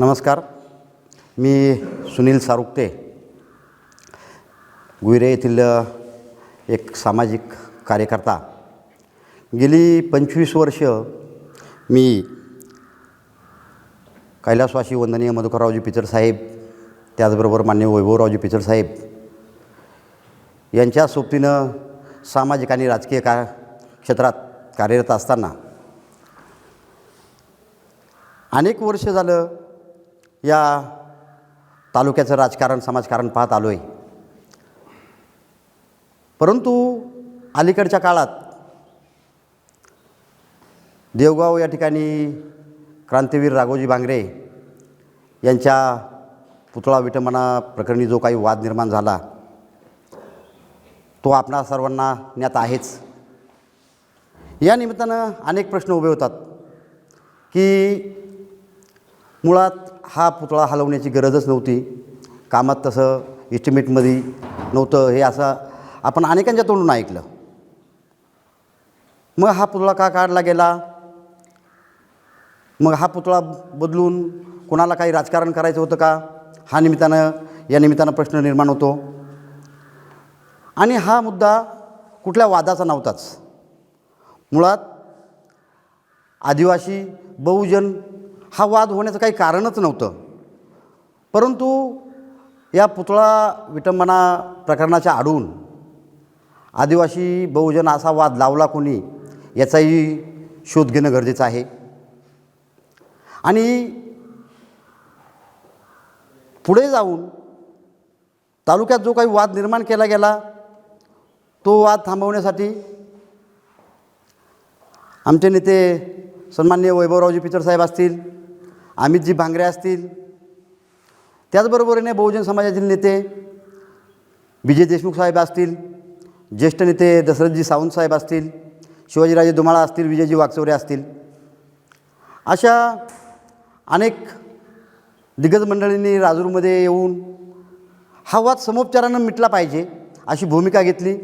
नमस्कार. मी सुनील सारुक्ते गुहिरे येथील एक सामाजिक कार्यकर्ता. गेली पंचवीस वर्ष मी कैलासवासी वंदनीय मधुकररावजी पिचड साहेब त्याचबरोबर मान्य वैभवरावजी पिचड साहेब यांच्या सोबतीनं सामाजिक आणि राजकीय का क्षेत्रात कार्यरत असताना अनेक वर्ष झालं या तालुक्याचं राजकारण समाजकारण पाहत आलो आहे परंतु अलीकडच्या काळात देवगाव या ठिकाणी क्रांतीवीर राघोजी बांगरे यांच्या पुतळा विटंबना प्रकरणी जो काही वाद निर्माण झाला तो आपणा सर्वांना ज्ञात आहेच. या निमित्तानं अनेक प्रश्न उभे होतात की मुळात हा पुतळा हलवण्याची गरजच नव्हती. कामात तसं इस्टिमेटमध्ये नव्हतं. हे असं आपण अनेकांच्या तोंडून ऐकलं. मग हा पुतळा का काढला गेला? मग हा पुतळा बदलून कोणाला काही राजकारण करायचं होतं का? हा निमित्तानं या निमित्तानं प्रश्न निर्माण होतो. आणि हा मुद्दा कुठल्या वादाचा नव्हताच. मुळात आदिवासी बहुजन हा वाद होण्याचं काही कारणच नव्हतं. परंतु या पुतळा विटंबना प्रकरणाच्या आडून आदिवासी बहुजन असा वाद लावला कोणी याचाही शोध घेणं गरजेचं आहे. आणि पुढे जाऊन तालुक्यात जो काही वाद निर्माण केला गेला तो वाद थांबवण्यासाठी आमचे नेते सन्मान्य वैभवरावजी पिचर साहेब असतील अमितजी भांगरे असतील. त्याचबरोबरीने बहुजन समाजातील नेते विजय देशमुख साहेब असतील ज्येष्ठ नेते दशरथजी सावंत साहेब असतील शिवाजीराजे दुमाळा असतील विजयजी वागचौरे असतील. अशा अनेक दिग्गज मंडळींनी राजूरमध्ये येऊन हा वाद समोपचारानं मिटला पाहिजे अशी भूमिका घेतली.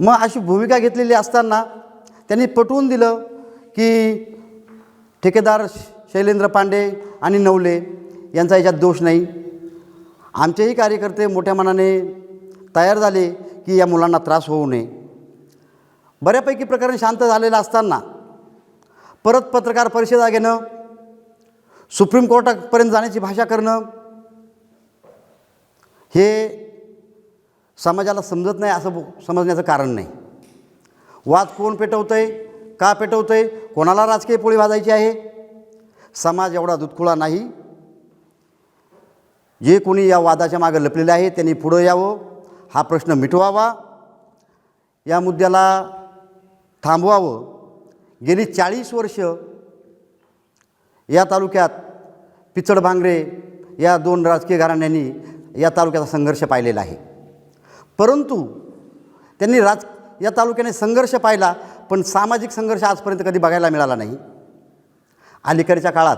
मग अशी भूमिका घेतलेली असताना त्यांनी पटवून दिलं की ठेकेदार शैलेंद्र पांडे आणि नवले यांचा याच्यात दोष नाही. आमचेही कार्यकर्ते मोठ्या मनाने तयार झाले की या मुलांना त्रास होऊ नये. बऱ्यापैकी प्रकरण शांत झालेलं असताना परत पत्रकार परिषदा घेणं सुप्रीम कोर्टापर्यंत जाण्याची भाषा करणं हे समाजाला समजत नाही असं समजण्याचं कारण नाही. वाद कोण पेटवतं आहे का पेटवतं आहे कोणाला राजकीय पोळी वाजायची आहे? समाज एवढा दुधकुळा नाही. जे कोणी या वादाच्या मागं लपलेले आहे त्यांनी पुढं यावं हा प्रश्न मिटवावा या मुद्द्याला थांबवावं. गेली चाळीस वर्ष या तालुक्यात पिचड भांगरे या दोन राजकीय घराण्यांनी या तालुक्याचा संघर्ष पाहिलेला आहे. परंतु त्यांनी राज या तालुक्याने संघर्ष पाहिला पण सामाजिक संघर्ष आजपर्यंत कधी बघायला मिळाला नाही. अलीकडच्या काळात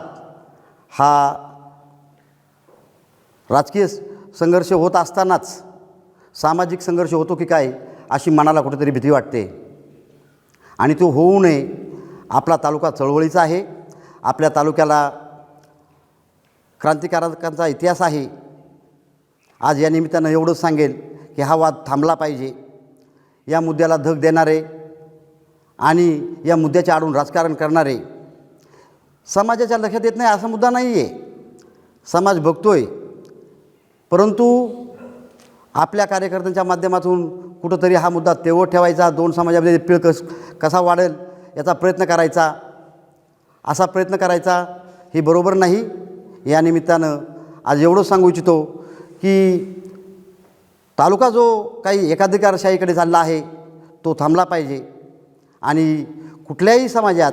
हा राजकीय संघर्ष होत असतानाच सामाजिक संघर्ष होतो की काय अशी मनाला कुठेतरी भीती वाटते. आणि तो होऊ नये आपला तालुका चळवळीचा आहे आपल्या तालुक्याला क्रांतिकारकांचा इतिहास आहे. आज या निमित्तानं एवढंच सांगेल की हा वाद थांबला पाहिजे. या मुद्द्याला धग देणारे आणि या मुद्द्याच्या आडून राजकारण करणारे. समाजाच्या लक्षात येत नाही असा मुद्दा नाही आहे समाज बघतोय. परंतु आपल्या कार्यकर्त्यांच्या माध्यमातून कुठंतरी हा मुद्दा तेवढ ठेवायचा दोन समाजामध्ये पिळ कस कसा वाढेल याचा प्रयत्न करायचा. असा प्रयत्न करायचा हे बरोबर नाही. या निमित्तानं आज एवढंच सांगू इच्छितो की तालुका जो काही एकाधिकारशाहीकडे चालला आहे तो थांबला पाहिजे. आणि कुठल्याही समाजात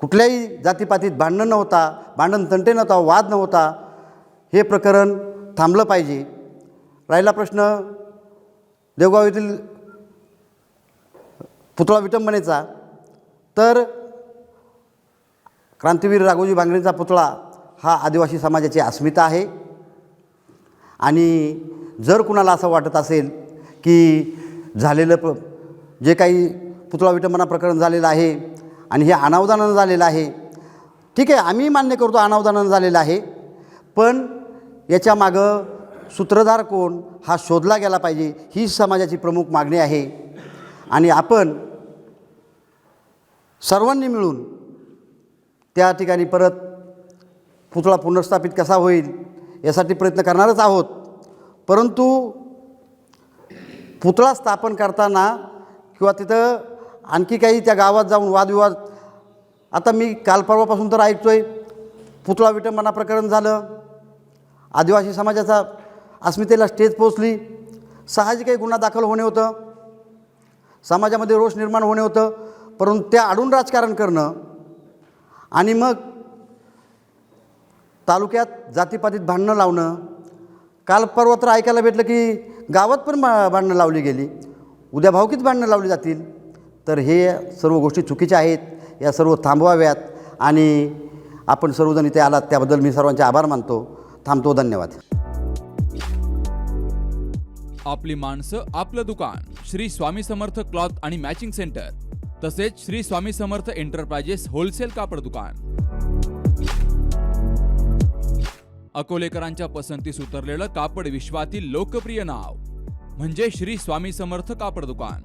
कुठल्याही जातीपातीत भांडण नव्हता भांडण तंटे नव्हता वाद नव्हता हे प्रकरण थांबलं पाहिजे. राहिला प्रश्न देवगाव येथील पुतळा विटंबनेचा. तर क्रांतीवीर राघोजी बांगरेंचा पुतळा हा आदिवासी समाजाची अस्मिता आहे. आणि जर कुणाला असं वाटत असेल की झालेलं प जे काही पुतळा विटंबना प्रकरण झालेलं आहे आणि हे अनावधानानं झालेलं आहे. ठीक आहे आम्ही मान्य करतो अनावधानानं झालेलं आहे पण याच्या मागं सूत्रधार कोण हा शोधला गेला पाहिजे ही समाजाची प्रमुख मागणी आहे. आणि आपण सर्वांनी मिळून त्या ठिकाणी परत पुतळा पुनर्स्थापित कसा होईल यासाठी प्रयत्न करणारच आहोत. परंतु पुतळा स्थापन करताना किंवा तिथं आणखी काही त्या गावात जाऊन वादविवाद. आता मी काल परवापासून तर ऐकतो आहे पुतळा विटंबना प्रकरण झालं. आदिवासी समाजाचा अस्मितेला स्टेज पोचली साहजिकही गुन्हा दाखल होणे होतं. समाजामध्ये रोष निर्माण होणे होतं. परंतु त्या आडून राजकारण करणं आणि मग तालुक्यात जातीपातीत भांडणं लावणं. काल तर ऐकायला भेटलं की गावात पण भांडणं लावली गेली. उद्या भावकीत भांडणं लावली जातील. तर हे सर्व गोष्टी चुकीच्या आहेत या सर्व थांबवाव्यात आणि आपण सर्वजण इथे आलात त्याबद्दल मी सर्वांचे आभार मानतो. थांबतो धन्यवाद. आपली माणसं आपलं दुकान श्री स्वामी समर्थ क्लॉथ आणि मॅचिंग सेंटर तसेच श्री स्वामी समर्थ एंटरप्राइजेस होलसेल कापड दुकान. अकोलेकरांच्या पसंतीस उतरलेलं कापड विश्वातील लोकप्रिय नाव म्हणजे श्री स्वामी समर्थ कापड दुकान.